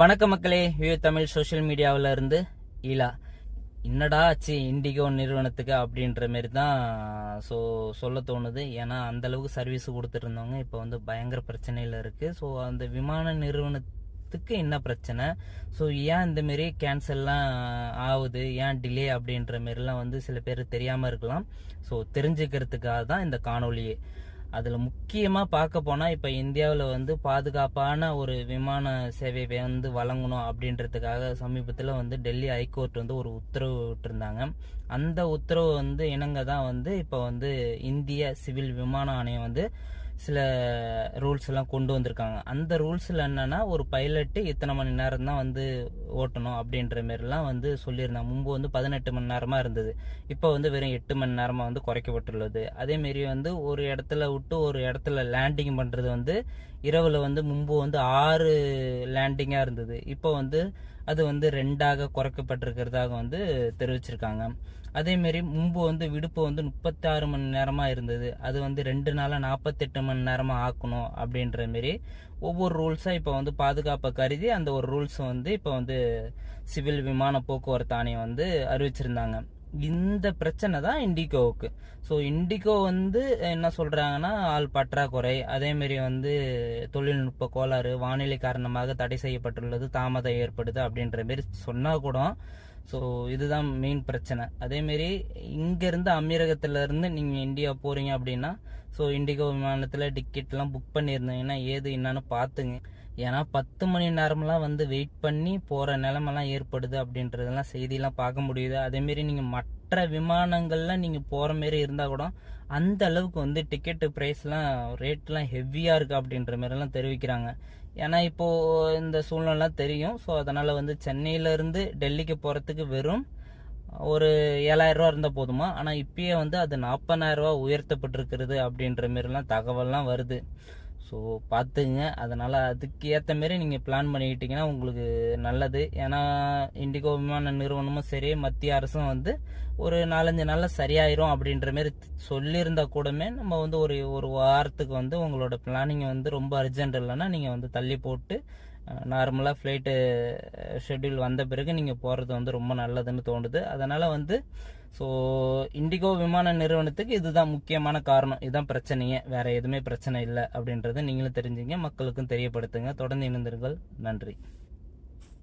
வணக்க மக்களே. View Tamil social மீடியாவில் இருந்து ஈலா. என்னடா ஆச்சு இண்டிகோ நிறுவனத்துக்கு அப்படின்ற மாரி தான் ஸோ சொல்ல தோணுது. ஏன்னா அந்தளவுக்கு சர்வீஸ் கொடுத்துட்டு இருந்தவங்க இப்போ வந்து பயங்கர பிரச்சனையில் இருக்குது ஸோ அந்த விமான நிறுவனத்துக்கு என்ன பிரச்சனை? ஸோ ஏன் இந்த மாரி கேன்சல்லாம் ஆகுது? ஏன் டிலே அப்படின்ற மாரிலாம் வந்து சில பேர் தெரியாமல் இருக்கலாம். ஸோ தெரிஞ்சுக்கிறதுக்காக தான் இந்த காணொலியே அதில் முக்கியமாக பார்க்க போனால் இப்போ இந்தியாவில் வந்து பாதுகாப்பான ஒரு விமான சேவை வந்து வழங்கணும் அப்படின்றதுக்காக சமீபத்தில் வந்து டெல்லி ஹைகோர்ட் வந்து ஒரு உத்தரவு விட்டுருந்தாங்க. அந்த உத்தரவு வந்து இணங்க தான் வந்து இப்போ வந்து இந்திய சிவில் விமான ஆணையம் வந்து சில ரூல்ஸ் எல்லாம் கொண்டு வந்திருக்காங்க. அந்த ரூல்ஸில் என்னன்னா ஒரு பைலட்டு இத்தனை மணி நேரம் தான் வந்து ஓட்டணும் அப்படின்ற மாரிலாம் வந்து சொல்லியிருந்தாங்க முன்பு வந்து பதினெட்டு மணி நேரமாக இருந்தது. இப்போ வந்து வெறும் எட்டு மணி நேரமாக வந்து குறைக்கப்பட்டுள்ளது. அதேமாரி வந்து ஒரு இடத்துல விட்டு ஒரு இடத்துல லேண்டிங் பண்ணுறது வந்து இரவில் வந்து முன்பு வந்து ஆறு லேண்டிங்காக இருந்தது. இப்போ வந்து அது வந்து ரெண்டாக குறைக்கப்பட்டிருக்கிறதாக வந்து தெரிவிச்சிருக்காங்க. அதேமாரி முன்பு வந்து விடுப்பு வந்து முப்பத்தாறு மணி நேரமாக இருந்தது. அது வந்து ரெண்டு நாளாக நாற்பத்தெட்டு மணி நேரமாக ஆக்கணும் அப்படின்ற மாரி ஒவ்வொரு ரூல்ஸாக இப்போ வந்து பாதுகாப்பை கருதி அந்த ஒரு ரூல்ஸை வந்து இப்போ வந்து சிவில் விமான போக்குவரத்து ஆணையம் வந்து அறிவிச்சிருந்தாங்க. இந்த பிரச்சனை தான் இண்டிகோவுக்கு. ஸோ இண்டிகோ வந்து என்ன சொல்கிறாங்கன்னா ஆள் பற்றாக்குறை. அதேமாரி வந்து தொழில்நுட்ப கோளாறு வானிலை காரணமாக தடை செய்யப்பட்டுள்ளது தாமதம் ஏற்படுது அப்படின்ற மாரி சொன்னால் கூட ஸோ இதுதான் மெயின் பிரச்சனை. அதேமாரி இங்கேருந்து அமீரகத்திலேருந்து நீங்கள் இந்தியா போகிறீங்க அப்படின்னா ஸோ இண்டிகோ விமானத்தில் டிக்கெட்லாம் புக் பண்ணியிருந்தீங்கன்னா ஏது என்னன்னு பார்த்துங்க. ஏன்னா பத்து மணி நேரம்லாம் வந்து வெயிட் பண்ணி போகிற நிலமெல்லாம் ஏற்படுது அப்படின்றதெல்லாம் செய்தியெல்லாம் பார்க்க முடியுது. அதேமாரி நீங்கள் மற்ற விமானங்கள்லாம் நீங்கள் போகிற மாரி இருந்தால் கூட அந்த அளவுக்கு வந்து டிக்கெட்டு ப்ரைஸ்லாம் ரேட்லாம் ஹெவியாக இருக்குது அப்படின்ற மாதிரிலாம் தெரிவிக்கிறாங்க. ஏன்னா இப்போது இந்த சூழ்நிலாம் தெரியும். ஸோ அதனால் வந்து சென்னையிலேருந்து டெல்லிக்கு போகிறதுக்கு வெறும் ஒரு ஏழாயிரம் ரூபா இருந்தால் போதுமா? ஆனால் இப்பயே வந்து அது நாற்பதாயிரம் ரூபா உயர்த்தப்பட்டிருக்கிறது அப்படின்ற மாரிலாம் தகவல்லாம் வருது. ஸோ பார்த்துங்க அதனால் அதுக்கு ஏற்ற மாரி நீங்கள் பிளான் பண்ணிக்கிட்டிங்கன்னா உங்களுக்கு நல்லது. ஏன்னா இண்டிகோ விமான நிறுவனமும் சரி மத்திய அரசும் வந்து ஒரு நாலஞ்சு நாளில் சரியாயிரும் அப்படின்ற மாரி சொல்லியிருந்தா கூடமே நம்ம வந்து ஒரு ஒரு வாரத்துக்கு வந்து உங்களோட பிளானிங் வந்து ரொம்ப அர்ஜென்ட் இல்லைன்னா நீங்கள் வந்து தள்ளி போட்டு நார்மலாக ஃப்ளைட்டு ஷெட்யூல் வந்த பிறகு நீங்கள் போகிறது வந்து ரொம்ப நல்லதுன்னு தோணுது. அதனால் வந்து ஸோ இண்டிகோ விமான நிறுவனத்துக்கு இதுதான் முக்கியமான காரணம். இதுதான் பிரச்சனையே. வேறு எதுவுமே பிரச்சனை இல்லை அப்படின்றத நீங்களும் தெரிஞ்சுங்க மக்களுக்கும் தெரியப்படுத்துங்க. தொடர்ந்து இணைந்தீர்கள் நன்றி.